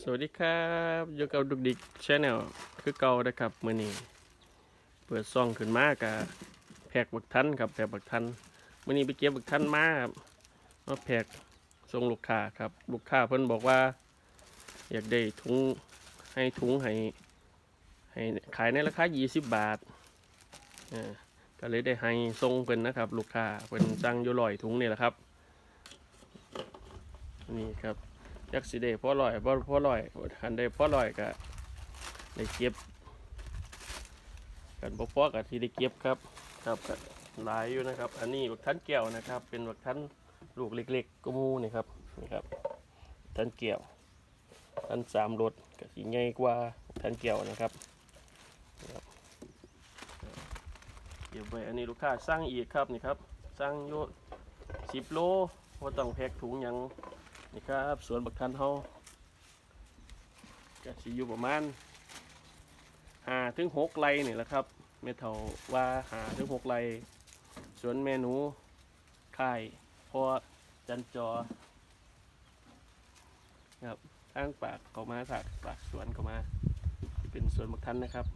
สวัสดีครับอยู่กับดุกดิกชาแนลคือเก่านะครับมื่อนี้เปิดซองขึ้นมากะแพกบักทันครับแพกบักทันมื่อนี้ไปเก็บบักทันมาครับมาแพกส่งลูกค้าครับ ลูกค้าเพิ่นบอกว่า อยากได้ถุงให้ถุงให้ให้ขายในราคา 20 บาทเออก็เลยได้ให้ส่งเพิ่นนะครับ ลูกค้าเพิ่นสั่งอยู่ลอยถุงนี่แหละครับ นี่ครับ จักสิได้พ่อลอยบ่พ่อลอยคันได้พ่อลอยก็ได้เก็บ กันบ่พอกับที่ได้เก็บครับ ครับก็หลายอยู่นะครับ อันนี้บักทันแก้วนะครับ เป็นบักทันลูกเล็กๆก็มูนี่ครับนี่ครับทันแก้วทันสามรสก็สิใหญ่กว่าบักทันแก้วนะครับเก็บไว้อันนี้ลูกค้าสั่งอีกครับนี่ครับสั่งอยู่สิบโลว่าต้องแพ็คถุงยัง นี่ครับสวนบักทันเฮาก็สิอยู่ประมาณห้าถึงหกไร่นี่แหละครับแม่เฒ่าว่าหาถึงหกไร่สวนเมนูค่ายพอจันจอครับทางปากเขามาถากปากสวนเขามา เป็นสวนบักทันนะครับ